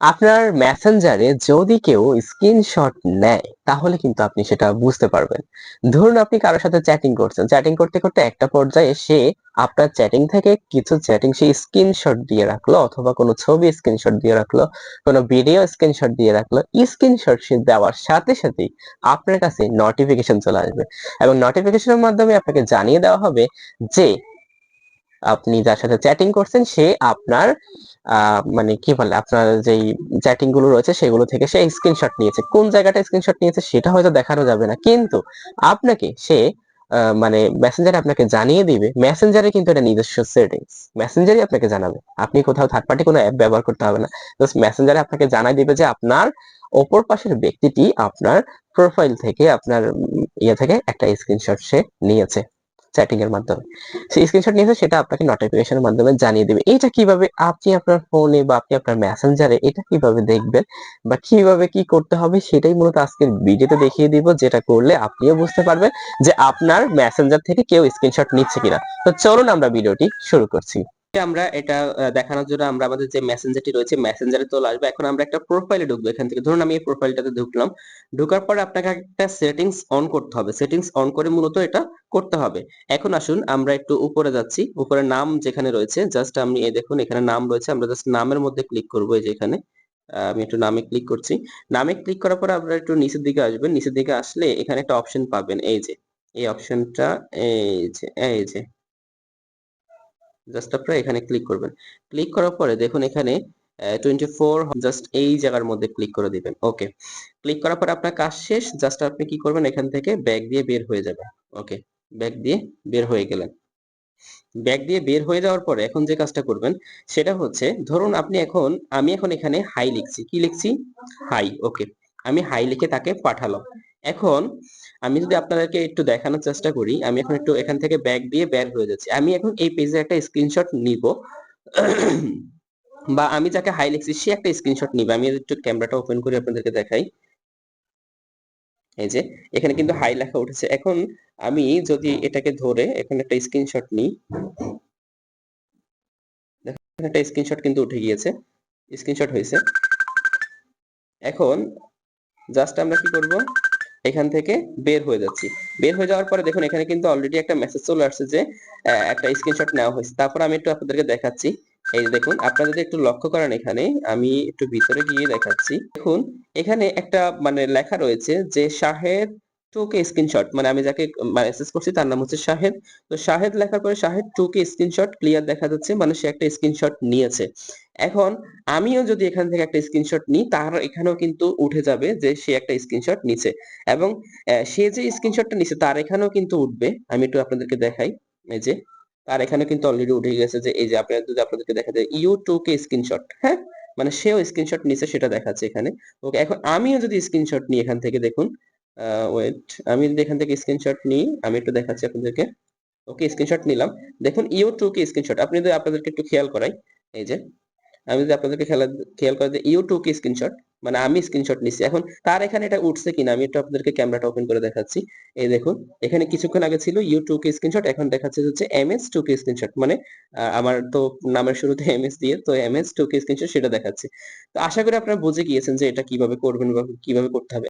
আপনার মেসেঞ্জারে যদি কেউ স্ক্রিনশট নেয়, তাহলে কিন্তু আপনি সেটা বুঝতে পারবেন। ধরুন আপনি কারোর সাথে চ্যাটিং করছেন। চ্যাটিং করতে করতে একটা পর্যায়ে সে আপনার চ্যাটিং থেকে কিছু চ্যাটিং সে স্ক্রিনশট দিয়ে রাখল অথবা কোনো ছবি স্ক্রিনশট দিয়ে রাখল, কোনো ভিডিও স্ক্রিনশট দিয়ে রাখল। স্ক্রিনশট সে দেওয়ার সাথে সাথেই আপনার কাছে নোটিফিকেশন চলে আসবে। এবং নোটিফিকেশনের মাধ্যমে আপনাকে জানিয়ে দেওয়া হবে যে আপনি যার সাথে চ্যাটিং করছেন, সে আপনার মানে কি বলে, আপনার যেই চ্যাটিংগুলো রয়েছে, সেগুলো থেকে সে স্ক্রিনশট নিয়েছে। কোন জায়গাটা স্ক্রিনশট নিয়েছে, সেটা হয়তো দেখানো যাবে না। কিন্তু আপনাকে সে মানে মেসেঞ্জারে আপনাকে জানিয়ে দিবে। মেসেঞ্জারে কিন্তু এটা নিজস্ব সেটিংস মেসেঞ্জারই আপনাকে জানাবে। আপনি কোথাও থার্ড পার্টি কোনো অ্যাপ ব্যবহার করতে হবে না। জাস্ট মেসেঞ্জারে আপনাকে জানাই দিবে যে আপনার অপর পাশের ব্যক্তিটি আপনার প্রোফাইল থেকে, আপনার ইয়ে থেকে একটা স্ক্রিনশট সে নিয়েছে। চ্যাটিং এর মাধ্যমে। সেই স্ক্রিনশট নিয়েছে, সেটা আপনাকে নোটিফিকেশনের মাধ্যমে জানিয়ে দেবে। এটা কীভাবে আপনি আপনার ফোনে বা আপনি আপনার মেসেঞ্জারে এটা কীভাবে দেখবেন বা কীভাবে কি করতে হবে, সেটাই মূলত আজকের ভিডিওতে দেখিয়ে দিব, যেটা করলে আপনিও বুঝতে পারবেন যে আপনার মেসেঞ্জার থেকে কেউ স্ক্রিনশট নিচ্ছে কিনা। তো চলুন আমরা ভিডিওটি শুরু করছি। আমরা এটা দেখানোর জন্য আমরা আমাদের যে মেসেঞ্জারটি রয়েছে মেসেঞ্জারে চলে আসবে। এখন আমরা একটা প্রোফাইলে ঢুকবো এখান থেকে। ধরুন আমি এই প্রোফাইলটাতে ঢুকলাম। ঢোকার পরে আপনাকে একটা সেটিংস অন করতে হবে। সেটিংস অন করে মূলত এটা করতে হবে। এখন আসুন আমরা একটু উপরে যাচ্ছি। উপরে নাম যেখানে রয়েছে জাস্ট আমি এই দেখুন এখানে নাম রয়েছে, আমরা জাস্ট নামের মধ্যে ক্লিক করব এই যে এখানে। আমি একটু নামে ক্লিক করছি। নামে ক্লিক করার পরে আপনারা একটু নিচের দিকে আসবেন। নিচের দিকে আসলে এখানে একটা অপশন পাবেন, এই যে। এই অপশনটা এই যে এই যে। জাস্ট আপনারা এখানে ক্লিক করবেন। ক্লিক করার পরে দেখুন এখানে টোয়েন্টি ফোর জাস্ট এই জায়গার মধ্যে ক্লিক করে দিবেন। ওকে ক্লিক করার পরে আপনার কাজ শেষ জাস্ট আপনি কি করবেন, এখান থেকে ব্যাগ দিয়ে বের হয়ে যাবেন। ওকে ব্যাক দিয়ে বের হয়ে গেলেন। ব্যাগ দিয়ে বের হয়ে যাওয়ার পরে এখন যে কাজটা করবেন, সেটা হচ্ছে ধরুন আপনি এখন, আমি এখন এখানে হাই লিখছি। কি লিখছি? হাই ওকে আমি হাই লিখে তাকে পাঠালাম। এখন আমি যদি আপনাদেরকে একটু দেখানোর চেষ্টা করি, আমি এখন একটু এখান থেকে ব্যাগ দিয়ে বের হয়ে যাচ্ছি। আমি এখন এই পেজে একটা স্ক্রিনশট নিব। বা আমি যাকে হাই লিখছি, সে একটা স্ক্রিনশট নিবে। আমি একটু ক্যামেরাটা ওপেন করে আপনাদেরকে দেখাই। এই যে, এখানে কিন্তু হাই লেখা উঠেছে। এখন আমি যদি এটাকে ধরে, এখানে একটা স্ক্রিনশট নিই। একটা স্ক্রিনশট কিন্তু উঠে গিয়েছে। স্ক্রিনশট হয়েছে। এখন জাস্ট আমরা কি করব? এখান থেকে বের হয়ে যাচ্ছি। বের হয়ে যাওয়ার পরে দেখুন, এখানে কিন্তু অলরেডি একটা মেসেজ চলে আসছে যে একটা স্ক্রিনশট নেওয়া হয়েছে। তারপর আমি একটু আপনাদেরকে দেখাচ্ছি। এই যে দেখুন, আপনারা যদি একটু লক্ষ্য করেন এখানে, আমি একটু ভিতরে গিয়ে দেখাচ্ছি। দেখুন, এখানে একটা মানে লেখা রয়েছে যে শাহেদ টু কে স্ক্রিনশট মানে আমি যাকে মেসেজ করছি তার নাম হচ্ছে শাহেদ। তো শাহেদ লেখার পরে শাহেদ টু কে স্ক্রিনশট ক্লিয়ার দেখা যাচ্ছে মানে সে একটা স্ক্রিনশট নিয়েছে। এখন আমিও যদি এখান থেকে একটা স্ক্রিনশট নিই, তার এখানেও কিন্তু উঠে যাবে যে সে একটা স্ক্রিনশট নিছে এবং সে যে স্ক্রিনশটটা নিছে তার এখানেও কিন্তু উঠবে। আমি একটু আপনাদেরকে দেখাই, এই যে। তার এখানে কিন্তু অলরেডি উঠে গেছে যে এই যে আপনার, যদি আপনাদেরকে দেখা যায়, ইউ টু কে স্ক্রিনশট হ্যাঁ? মানে সেও স্ক্রিনশট নিছে, সেটা দেখাচ্ছে এখানে। ওকে এখন আমিও যদি স্ক্রিনশট নিই এখান থেকে দেখুন ওয়েট আমি যদি এখান থেকে স্ক্রিনশট নিই, আমি একটু দেখাচ্ছি আপনাদেরকে। ওকে স্ক্রিনশট নিলাম। দেখুন, ইউ টু কে স্ক্রিনশট আপনি যদি আপনাদেরকে একটু খেয়াল করাই, এই যে, আমি যদি আপনাদেরকে খেলা, খেয়াল করে যে ইউ টু কে স্ক্রিনশট মানে আমি স্ক্রিনশট নিচ্ছি এখন তার এখানে এটা উঠছে কিনা, আমি একটু আপনাদেরকে ক্যামেরাটা ওপেন করে দেখাচ্ছি। এই দেখুন, এখানে কিছুক্ষণ আগে ছিল ইউ টু কে স্ক্রিনশট এখন দেখাচ্ছে হচ্ছে M S two K screenshot মানে আমার তো নামের শুরুতে এম এস দিয়ে, তো এম এস টু কে স্ক্রিনশট সেটা দেখাচ্ছে। তো আশা করি আপনারা বুঝে গিয়েছেন যে এটা কীভাবে করবেন বা কীভাবে করতে হবে।